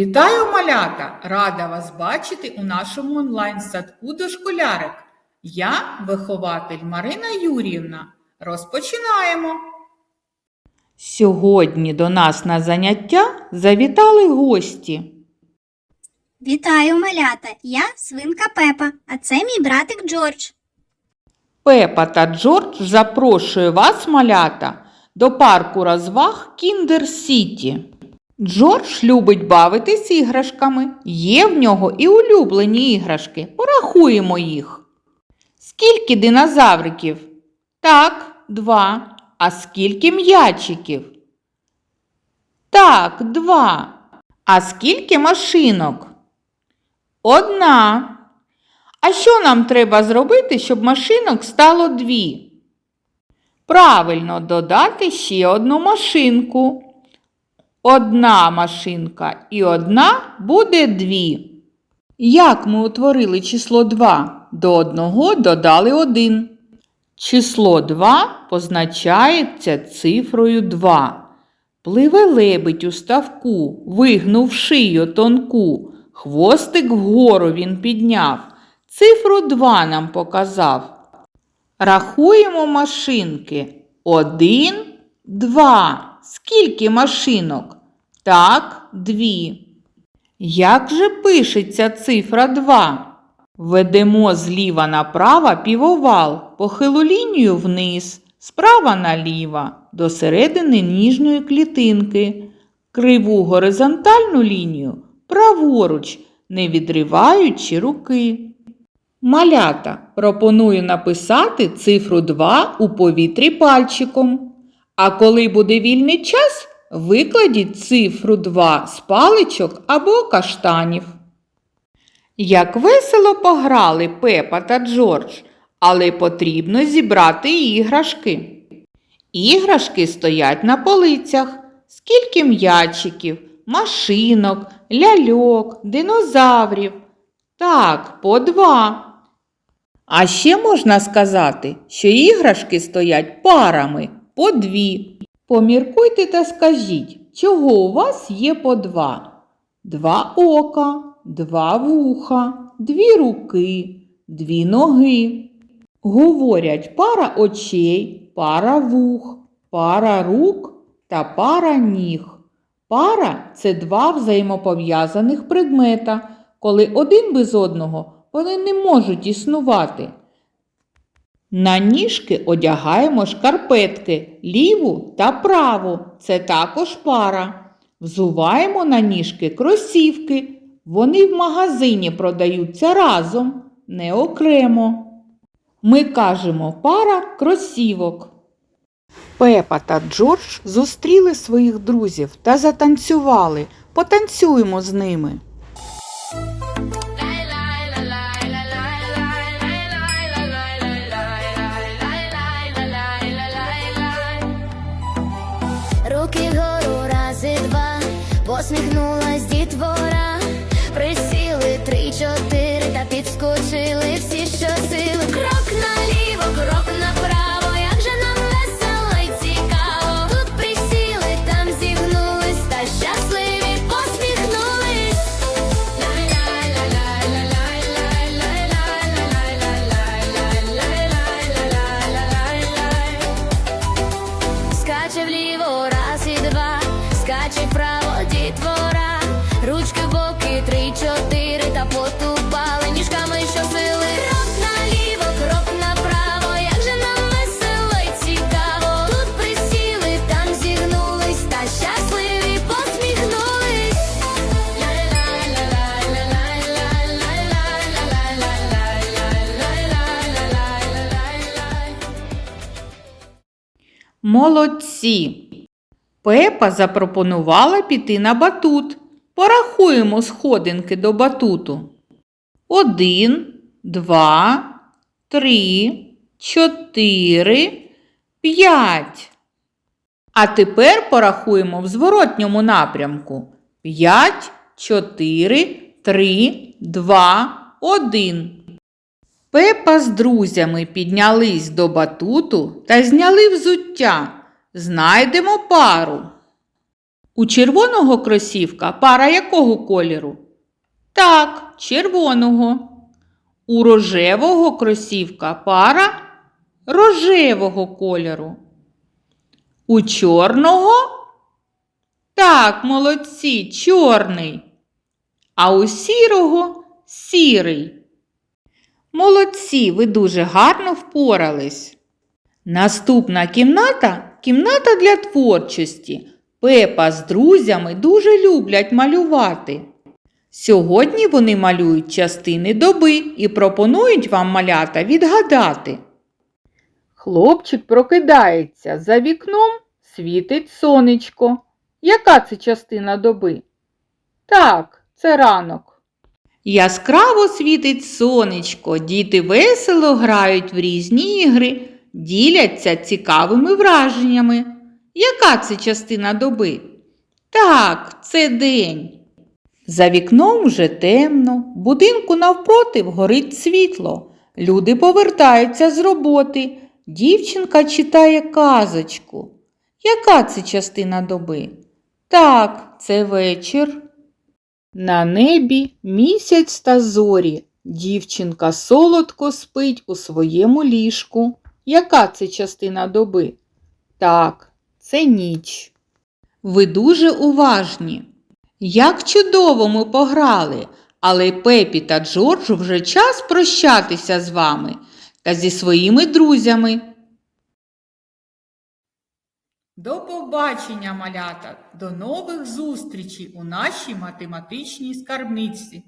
Вітаю, малята! Рада вас бачити у нашому онлайн-садку дошколярик. Я вихователь Марина Юріївна. Розпочинаємо. Сьогодні до нас на заняття завітали гості. Вітаю, малята! Я свинка Пепа, а це мій братик Джордж. Пепа та Джордж запрошує вас, малята, до парку розваг Кіндер Сіті. Джордж любить бавитись іграшками. Є в нього і улюблені іграшки. Порахуємо їх. Скільки динозавриків? Так, два. А скільки м'ячиків? Так, два. А скільки машинок? Одна. А що нам треба зробити, щоб машинок стало дві? Правильно додати ще одну машинку. Одна машинка і одна буде дві. Як ми утворили число 2? До одного додали 1. Число 2 позначається цифрою 2. Пливе лебедь у ставку, вигнув шию тонку, хвостик вгору він підняв, цифру 2 нам показав. Рахуємо машинки. Один, два. Скільки машинок? Так, дві. Як же пишеться цифра 2? Ведемо зліва направо півовал, похилу лінію вниз, справа наліво, до середини ніжної клітинки, криву горизонтальну лінію праворуч, не відриваючи руки. Малята пропоную написати цифру 2 у повітрі пальчиком. А коли буде вільний час, викладіть цифру 2 з паличок або каштанів. Як весело пограли Пепа та Джордж, але потрібно зібрати іграшки. Іграшки стоять на полицях. Скільки м'ячиків, машинок, ляльок, динозаврів. Так, по два. А ще можна сказати, що іграшки стоять парами по дві. Поміркуйте та скажіть, чого у вас є по два? Два ока, два вуха, дві руки, дві ноги. Говорять пара очей, пара вух, пара рук та пара ніг. Пара це два взаємопов'язаних предмета, коли один без одного вони не можуть існувати. На ніжки одягаємо шкарпетки ліву та праву. Це також пара. Взуваємо на ніжки кросівки. Вони в магазині продаються разом, не окремо. Ми кажемо пара кросівок. Пепа та Джордж зустріли своїх друзів та затанцювали. Потанцюємо з ними. Посміхнулась дітвора, Молодці! Пепа запропонувала піти на батут. Порахуємо сходинки до батуту. Один, два, три, чотири, п'ять. А тепер порахуємо в зворотньому напрямку. П'ять, чотири, три, два, один. Пепа з друзями піднялись до батуту та зняли взуття. Знайдемо пару. У червоного кросівка пара якого кольору? Так, червоного. У рожевого кросівка пара рожевого кольору. У чорного? Так, молодці, чорний. А у сірого сірий. Молодці, ви дуже гарно впорались. Наступна кімната кімната для творчості. Пепа з друзями дуже люблять малювати. Сьогодні вони малюють частини доби і пропонують вам малята відгадати. Хлопчик прокидається. За вікном світить сонечко. Яка це частина доби? Так, це ранок. Яскраво світить сонечко, діти весело грають в різні ігри, діляться цікавими враженнями. Яка це частина доби? Так, це день. За вікном вже темно, будинку навпроти горить світло. Люди повертаються з роботи. Дівчинка читає казочку. Яка це частина доби? Так, це вечір. На небі місяць та зорі. Дівчинка солодко спить у своєму ліжку. Яка це частина доби? Так, це ніч. Ви дуже уважні. Як чудово ми пограли, але Пепі та Джорджу вже час прощатися з вами та зі своїми друзями. До побачення, малята! До нових зустрічей у нашій математичній скарбниці.